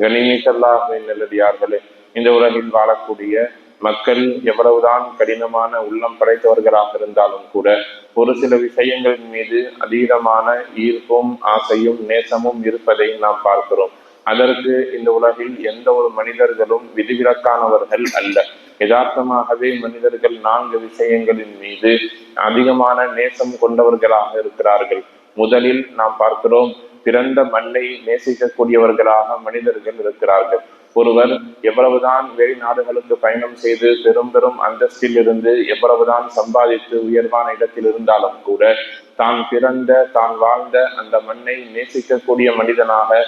கணிமிக்கல்லாக நல்லடியார்களே இந்த உலகில் வாழக்கூடிய மக்கள் எவ்வளவுதான் கடினமான உள்ளம் படைத்தவர்களாக இருந்தாலும் கூட ஒரு சில விஷயங்களின் மீது அதீதமான ஈர்ப்பும் ஆசையும் நேசமும் இருப்பதை நாம் பார்க்கிறோம். அதற்கு இந்த உலகில் எந்த ஒரு மனிதர்களும் விதிவிலக்கானவர்கள் அல்ல. யதார்த்தமாகவே மனிதர்கள் நான்கு விஷயங்களின் மீது அதிகமான நேசம் கொண்டவர்களாக இருக்கிறார்கள். முதலில் நாம் பார்க்கிறோம் பிறந்த மண்ணை நேசிக்கக்கூடியவர்களாக மனிதர்கள் இருக்கிறார்கள். ஒருவர் எவ்வளவுதான் வெளிநாடுகளுக்கு பயணம் செய்து பெரும் பெரும் அந்தஸ்தில் இருந்து எவ்வளவுதான் சம்பாதித்து உயர்வான இடத்தில் இருந்தாலும் கூட தான் பிறந்த தான் வாழ்ந்த அந்த மண்ணை நேசிக்கக்கூடிய மனிதனாக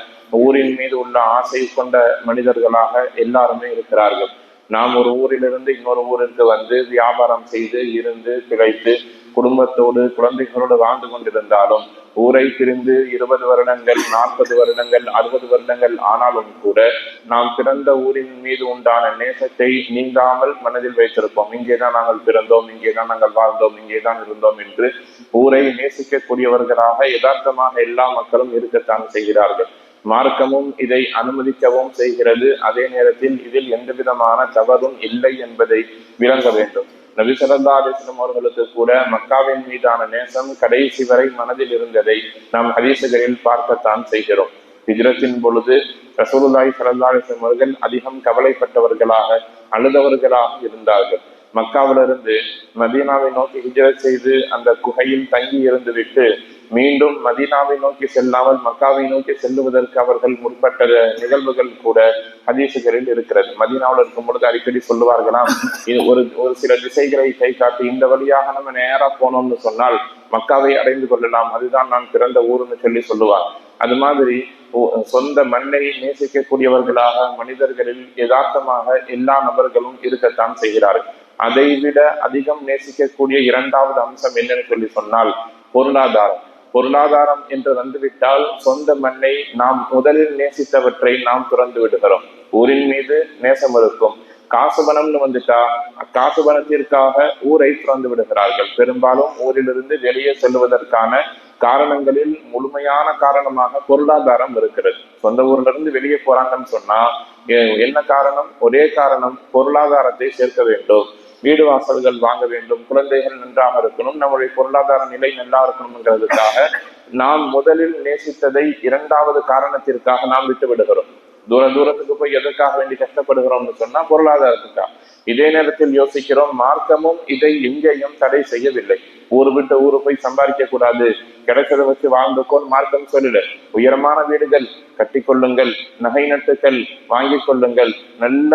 ஊரின் மீது உள்ள ஆசை கொண்ட மனிதர்களாக எல்லாருமே இருக்கிறார்கள். நாம் ஒரு ஊரிலிருந்து இன்னொரு ஊருக்கு வந்து வியாபாரம் செய்து இருந்து பிழைத்து குடும்பத்தோடு குழந்தைகளோடு வாழ்ந்து கொண்டிருந்தாலும் ஊரை பிரிந்து இருபது வருடங்கள் நாற்பது வருடங்கள் அறுபது வருடங்கள் ஆனாலும் கூட நாம் பிறந்த ஊரின் மீது உண்டான நேசத்தை நீங்காமல் மனதில் வைத்திருப்போம். இங்கேதான் நாங்கள் பிறந்தோம் இங்கேதான் நாங்கள் வாழ்ந்தோம் இங்கேதான் இருந்தோம் என்று ஊரை நேசிக்கக்கூடியவர்களாக யதார்த்தமாக எல்லா மக்களும் இருக்கத்தான் செய்கிறார்கள். மார்க்கமும் இதை அனுமதிக்கவும் செய்கிறது. அதே நேரத்தில் இதில் எந்த விதமான தவறும் இல்லை என்பதை விளங்க வேண்டும். நபி சல்லா அலிஸ்லம் அவர்களுக்கு கூட மக்காவின் மீதான நேசம் கடைசி வரை மனதில் இருந்ததை நாம் ஹதீசுகளில் பார்க்கத்தான் செய்கிறோம். ஹிஜ்ரத்தின் பொழுது ரசூலுல்லாய் சல்லா அலிஸ்லம் அவர்கள் அதிகம் கவலைப்பட்டவர்களாக அழுதவர்களாக இருந்தார்கள். மக்காவிலிருந்து மதீனாவை நோக்கி ஹிஜ்ரத் செய்து அந்த குகையில் தங்கி இருந்து விட்டு மீண்டும் மதீனாவை நோக்கி செல்லாமல் மக்காவை நோக்கி செல்லுவதற்கு அவர்கள் முற்பட்ட நிகழ்வுகள் கூட ஹதீசுகளில் இருக்கிறது. மதீனாவில் இருக்கும் பொழுது அடிக்கடி சொல்லுவார்களாம் இது ஒரு ஒரு சில திசைகளை கை காட்டி இந்த வழியாக நம்ம நேரா போனோம்னு சொன்னால் மக்காவை அடைந்து கொள்ளலாம். அதுதான் நான் பிறந்த ஊர்னு சொல்லி சொல்லுவார். அது மாதிரி சொந்த மண்ணை நேசிக்கக்கூடியவர்களாக மனிதர்களில் யதார்த்தமாக எல்லா நபர்களும் இருக்கத்தான் செய்கிறார்கள். அதை விட அதிகம் நேசிக்கக்கூடிய இரண்டாவது அம்சம் என்னன்னு சொல்லி சொன்னால் பொருளாதாரம். பொருளாதாரம் என்று வந்துவிட்டால் சொந்த மண்ணை நாம் முதலில் நேசித்தவற்றை நாம் துறந்து விடுகிறோம். ஊரின் மீது நேசம் இருக்கும். காசு பணம்னு வந்துட்டா காசு பணத்திற்காக ஊரை துறந்து விடுகிறார்கள். பெரும்பாலும் ஊரிலிருந்து வெளியே செல்வதற்கான காரணங்களில் முழுமையான காரணமாக பொருளாதாரம் இருக்கிறது. சொந்த ஊர்ல இருந்து வெளியே போறாங்கன்னு சொன்னா என்ன காரணம்? ஒரே காரணம் பொருளாதாரத்தை சேர்க்க வேண்டும். வீடு வாசல்கள் வாங்க வேண்டும் குழந்தைகள் நன்றாக இருக்கணும் நம்முடைய பொருளாதார நிலை நல்லா இருக்கணும்ங்கிறதுக்காக நாம் முதலில் நேசித்ததை இரண்டாவது காரணத்திற்காக நாம் விட்டு விடுகிறோம். தூர தூரத்துக்கு போய் எதற்காக வேண்டி கஷ்டப்படுகிறோம்னு சொன்னா பொருளாதாரத்துக்காக. இதே நேரத்தில் யோசிக்கிறோம் மார்க்கமும் இதை எங்கேயும் தடை செய்யவில்லை. ஊரு விட்டு ஊரு போய் சம்பாதிக்க கூடாது. கிடைச்சதை வச்சு வாழ்ந்துக்கோன்னு மார்க்கம் சொல்லிடு உயரமான வீடுகள் கட்டி கொள்ளுங்கள் நகை நட்டுகள் வாங்கி கொள்ளுங்கள் நல்ல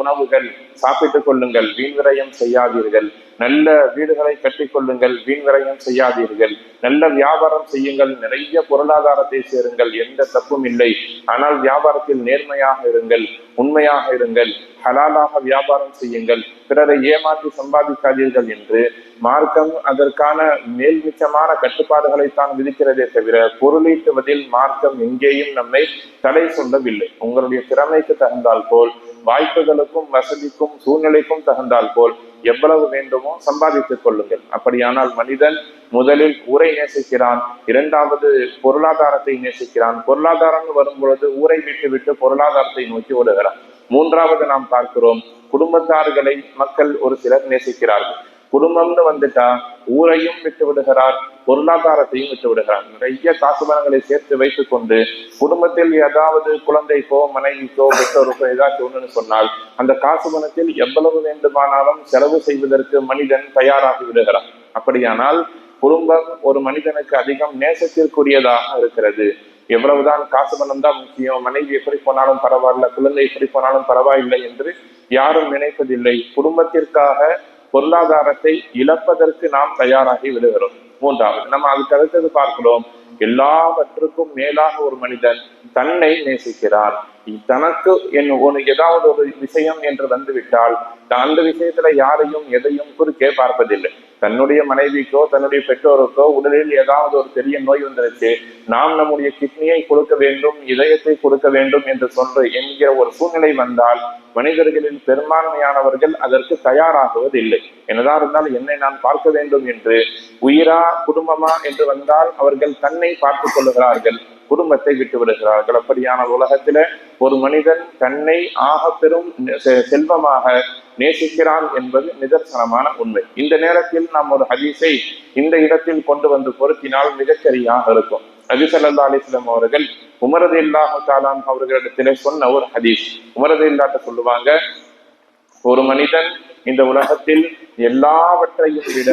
உணவுகள் சாப்பிட்டுக் கொள்ளுங்கள் வீண் விரயம் செய்யாதீர்கள். நல்ல வீடுகளை கட்டி கொள்ளுங்கள் வீண் விரயம் செய்யாதீர்கள். நல்ல வியாபாரம் செய்யுங்கள் நிறைய பொருளாதாரத்தை சேருங்கள் எந்த தப்பும் இல்லை. ஆனால் வியாபாரத்தில் நேர்மையாக இருங்கள் உண்மையாக இருங்கள் ஹலாலாக வியாபாரம் செய்யுங்கள் பிறரை ஏமாற்றி சம்பாதிக்காதீர்கள் என்று மார்க்கம் அதற்கான மேல்மிச்சமான கட்டுப்பாடுகளை தான் விதிக்கிறதே தவிர பொருளீட்டுவதில் மார்க்கம் எங்கேயும் நம்மை தடை சொல்லவில்லை உங்களுடைய திறமைக்கு தகுந்தால் போல் வாய்ப்புகளுக்கும் வசதிக்கும் சூழ்நிலைக்கும் தகுந்தால் போல் எவ்வளவு வேண்டுமோ சம்பாதித்துக் கொள்ளுங்கள். அப்படியானால் மனிதன் முதலில் ஊரை நேசிக்கிறான் இரண்டாவது பொருளாதாரத்தை நேசிக்கிறான். பொருளாதாரம் வரும் பொழுது ஊரை விட்டு விட்டு பொருளாதாரத்தை நோக்கி ஓடுகிறான். மூன்றாவது நாம் பார்க்கிறோம் குடும்பத்தார்களை மக்கள் ஒரு சிலர் நேசிக்கிறார்கள். குடும்பம்னு வந்துட்டா ஊரையும் விட்டு விடுகிறார் பொருளாதாரத்தையும் விட்டு விடுகிறார். நிறைய காசு பணங்களை சேர்த்து வைத்துக் கொண்டு குடும்பத்தில் ஏதாவது குழந்தைக்கோ மனைவிக்கோ பெற்றோருக்கோ ஏதாச்சும் ஒண்ணுன்னு சொன்னால் அந்த காசு பணத்தில் எவ்வளவு வேண்டுமானாலும் செலவு செய்வதற்கு மனிதன் தயாராகி விடுகிறார் அப்படியானால் குடும்பம் ஒரு மனிதனுக்கு அதிகம் நேசத்திற்குரியதாக இருக்கிறது. எவ்வளவுதான் காசு பணம் தான் முக்கியம் மனைவி எப்படி போனாலும் பரவாயில்ல குழந்தை எப்படி போனாலும் பரவாயில்லை என்று யாரும் நினைப்பதில்லை. குடும்பத்திற்காக பொருளாதாரத்தை இழப்பதற்கு நாம் தயாராகி விடுகிறோம். மூன்றாவது நம்ம அதுக்கு அடுத்தது பார்க்கிறோம். எல்லாவற்றுக்கும் மேலாக ஒரு மனிதன் தன்னை நேசிக்கிறார் தனக்கு என் ஒரு ஏதாவது ஒரு விஷயம் என்று வந்துவிட்டால் அந்த விஷயத்துல யாரையும் எதையும் குறுக்கே பார்ப்பதில்லை. தன்னுடைய மனைவிக்கோ தன்னுடைய பெற்றோருக்கோ உடலில் ஏதாவது ஒரு பெரிய நோய் வந்துருச்சு நாம் நம்முடைய கிட்னியை கொடுக்க வேண்டும் இதயத்தை கொடுக்க வேண்டும் என்று சொல்ற என்கிற ஒரு சூழ்நிலை வந்தால் மனிதர்களில் பெரும்பான்மையானவர்கள் அதற்கு தயாராகுவதில்லை. என்னதான் இருந்தால் என்னை நான் பார்க்க வேண்டும் என்று உயிரா குடும்பமா என்று வந்தால் அவர்கள் தன்னை பார்த்துக் கொள்ளுகிறார்கள். குடும்பத்தை விட்டு விடுகிறார்கள். அப்படியான உலகத்தில ஒரு மனிதன் தன்னை ஆக பெரும் செல்வமாக நேசிக்கிறான் என்பது நிதர்சனமான உண்மை. இந்த நேரத்தில் நாம் ஒரு ஹதீஸை இந்த இடத்தில் கொண்டு வந்து பொருத்தினால் மிகச்சரியாக இருக்கும். நபி அலிஸ்லாம் அவர்கள் உமரது இல்லாஹு தாலான் அவர்களிடத்திலே சொன்ன ஒரு ஹதீஸ். உமரது இல்லாட்ட சொல்லுவாங்க ஒரு மனிதன் இந்த உலகத்தில் எல்லாவற்றையும் விட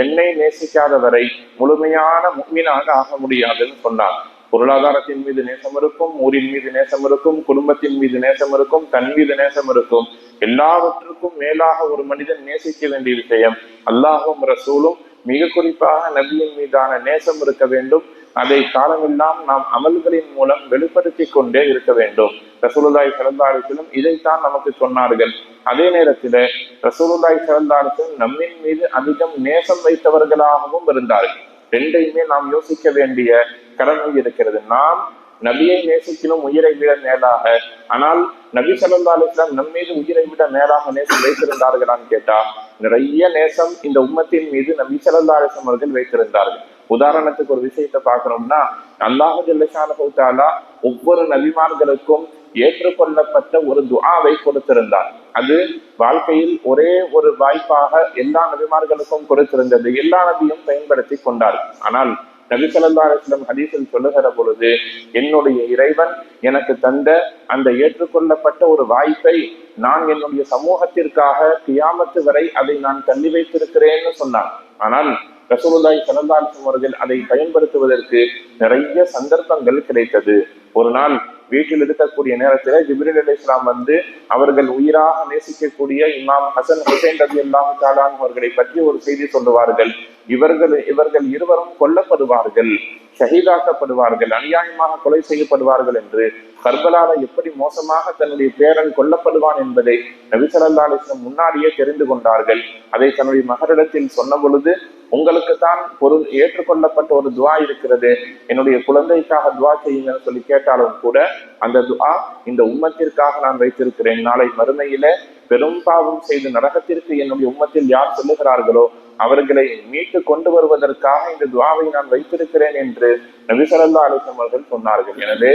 என்னை நேசிக்காதவரை முழுமையான முக்மீனாக ஆக முடியாதுன்னு சொன்னார் பொருளாதாரத்தின் மீது நேசம் இருக்கும் ஊரின் மீது நேசம் இருக்கும் குடும்பத்தின் மீது நேசம் இருக்கும் தன் மீது நேசம் இருக்கும் எல்லாவற்றுக்கும் மேலாக ஒரு மனிதன் நேசிக்க வேண்டிய விஷயம். அல்லாஹும் ரசூலும் மிக குறிப்பாக நபியின் மீதான நேசம் இருக்க வேண்டும். அதை காலமெல்லாம் நாம் அமல்களின் மூலம் வெளிப்படுத்திக் கொண்டே இருக்க வேண்டும். ரசூலுல்லாய் சிறந்தாலும் இதைத்தான் நமக்கு சொன்னார்கள். அதே நேரத்தில் ரசூலுல்லாய் சிறந்தாலும் நம்மின் மீது அதிகம் நேசம் வைத்தவர்களாகவும் இருந்தார்கள். ரெண்டையுமே நாம் யோசிக்க வேண்டிய கடமை இருக்கிறது. நாம் நபியை நேசிக்கணும் உயிரை விட மேலாக ஆனால் நபி ஸல்லல்லாஹு அலைஹி நம் மீது உயிரை விட மேலாக நேசம் வைத்திருந்தார்களான்னு கேட்டா நிறைய நேசம் இந்த உம்மத்தின் மீது நபி ஸல்லல்லாஹு அலைஹி அவர்கள் வைத்திருந்தார்கள். உதாரணத்துக்கு ஒரு விஷயத்தை பார்க்கணும்னா அல்லாஹு ஜல்லஷானஹு ஒவ்வொரு நபிமார்களுக்கும் ஏற்றுக்கொள்ளப்பட்ட ஒரு துஆவை கொடுத்திருந்தார். அது வாழ்க்கையில் ஒரே ஒரு வாய்ப்பாக எல்லா நபிமார்களுக்கும் கொடுத்திருந்தது. எல்லா நபியும் பயன்படுத்தி கொண்டார். ஆனால் நபி ஸல்லல்லாஹு ஹதீஸில் சொல்லுகிற பொழுது என்னுடைய இறைவன் எனக்கு தந்த அந்த ஏற்றுக்கொள்ளப்பட்ட ஒரு வாய்ப்பை நான் என்னுடைய சமூகத்திற்காக கியாமத்து வரை அதை நான் தள்ளி வைத்திருக்கிறேன்னு சொன்னான். ஆனால் ரசூலுல்லாய் ஸல்லல்லாஹு அவர்கள் அதை பயன்படுத்துவதற்கு நிறைய சந்தர்ப்பங்கள் கிடைத்தது. ஒரு நாள் வீட்டில் இருக்கக்கூடிய நேரத்தில் ஜிப்ரீல் அலி இஸ்லாம் வந்து அவர்கள் உயிராக நேசிக்கக்கூடிய இமாம் ஹசன் ஹுசைன் ரபி அல்லாஹு தாலான் அவர்களை பற்றி ஒரு செய்தி சொல்லுவார்கள். இவர்கள் இவர்கள் இருவரும் கொல்லப்படுவார்கள் ஷஹீதாக்கப்படுவார்கள் அநியாயமாக கொலை செய்யப்படுவார்கள் என்று. கர்பலால எப்படி மோசமாக தன்னுடைய பேரன் கொல்லப்படுவான் என்பதை நபிசல்லா அலிஸ்லம் முன்னாடியே தெரிந்து கொண்டார்கள். அதை தன்னுடைய மகரிடத்தில் சொன்ன பொழுது உங்களுக்கு தான் பொருள் ஏற்றுக்கொள்ளப்பட்ட ஒரு துவா இருக்கிறது. என்னுடைய குழந்தைக்காக துவா செய்யுங்கன்னு சொல்லி கேட்டாலும் கூட அந்த துவா இந்த உம்மத்திற்காக நான் வைத்திருக்கிறேன். நாளை மறுமையில பெரும் பாவம் செய்து நரகத்திற்கு என்னுடைய உம்மத்தில் யார் சொல்லுகிறார்களோ அவர்களை மீட்டு கொண்டு வருவதற்காக இந்த துவாவை நான் வைத்திருக்கிறேன் என்று நபி ஸல்லல்லாஹு அவர்கள் சொன்னார்கள். எனவே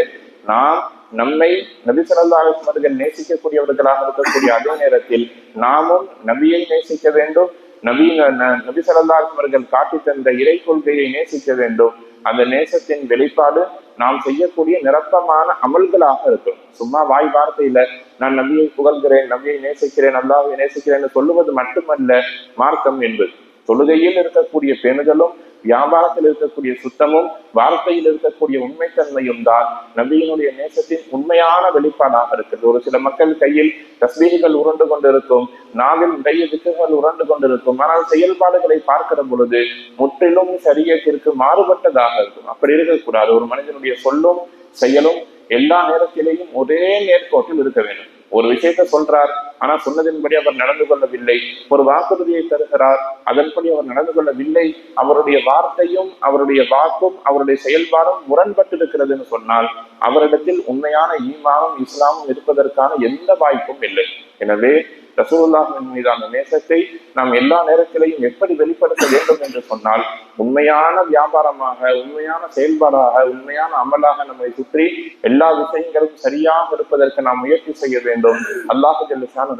நாம் நம்மை நபி ஸல்லல்லாஹு அலைஹி அவர்கள் நேசிக்கக்கூடியவர்களாக இருக்கக்கூடிய அதே நேரத்தில் நாமும் நபியை நேசிக்க வேண்டும் நவீன ந- நபி ஸல்லல்லாஹு அவர்கள் காட்டி தந்த இறை கொள்கையை நேசிக்க வேண்டும். அந்த நேசத்தின் வெளிப்பாடு நாம் செய்யக்கூடிய நிரப்பமான அமல்களாக இருக்கும். சும்மா வாய் வார்த்தையில நான் நபியை புகழ்கிறேன் நபியை நேசிக்கிறேன் அல்லாஹ்வை நேசிக்கிறேன் சொல்லுவது மட்டுமல்ல மார்க்கம் என்பது. தொழுகையில் இருக்கக்கூடிய பெண்களும் வியாபாரத்தில் இருக்கக்கூடிய சுத்தமும் வார்த்தையில் இருக்கக்கூடிய உண்மைத்தன்மையும் தான் நபியினுடைய நேசத்தின் உண்மையான வெளிப்பாடாக இருக்கிறது ஒரு சில மக்கள் கையில் தஸ்பீகள் உருண்டு கொண்டிருக்கும் நாவில் நிறைய திக்குகள் உருண்டு கொண்டிருக்கும். ஆனால் செயல்பாடுகளை பார்க்கிற பொழுது முற்றிலும் சரியத்திற்கு மாறுபட்டதாக இருக்கும். அப்படி இருக்கக்கூடாது. ஒரு மனிதனுடைய சொல்லும் செயலும் எல்லா நேரத்திலேயும் ஒரே நேர்கோட்டில் இருக்க வேண்டும். ஒரு விஷயத்தை சொல்றார் ஆனா சொன்னதின்படி அவர் நடந்து கொள்ளவில்லை. ஒரு வாக்குறுதியை தருகிறார் அதன்படி அவர் நடந்து கொள்ளவில்லை. அவருடைய வார்த்தையும் அவருடைய வாக்கும் அவருடைய செயல்பாடும் முரண்பட்டிருக்கிறதுன்னு சொன்னால் அவரிடத்தில் உண்மையான ஈமானும் இஸ்லாமும் இருப்பதற்கான எந்த வாய்ப்பும் இல்லை. எனவே ரசூலுல்லாஹின் மீதான நேசத்தை நாம் எல்லா நேரத்திலையும் எப்படி வெளிப்படுத்த வேண்டும் என்று சொன்னால் உண்மையான வியாபாரமாக உண்மையான செயல்பாடாக உண்மையான அமலாக நம்மை சுற்றி எல்லா விஷயங்களும் சரியாக இருப்பதற்கு நாம் முயற்சி செய்ய வேண்டும். அல்லாஹு ஜல்லிசான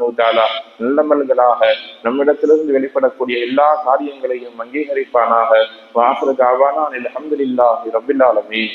நல்லமல்களாக நம்மிடத்திலிருந்து வெளிப்படக்கூடிய எல்லா காரியங்களையும் அங்கீகரிப்பானாக. வாசலுக்கு அவானா அல்ஹம்துலில்லாஹி ரப்பில் ஆலமீன்.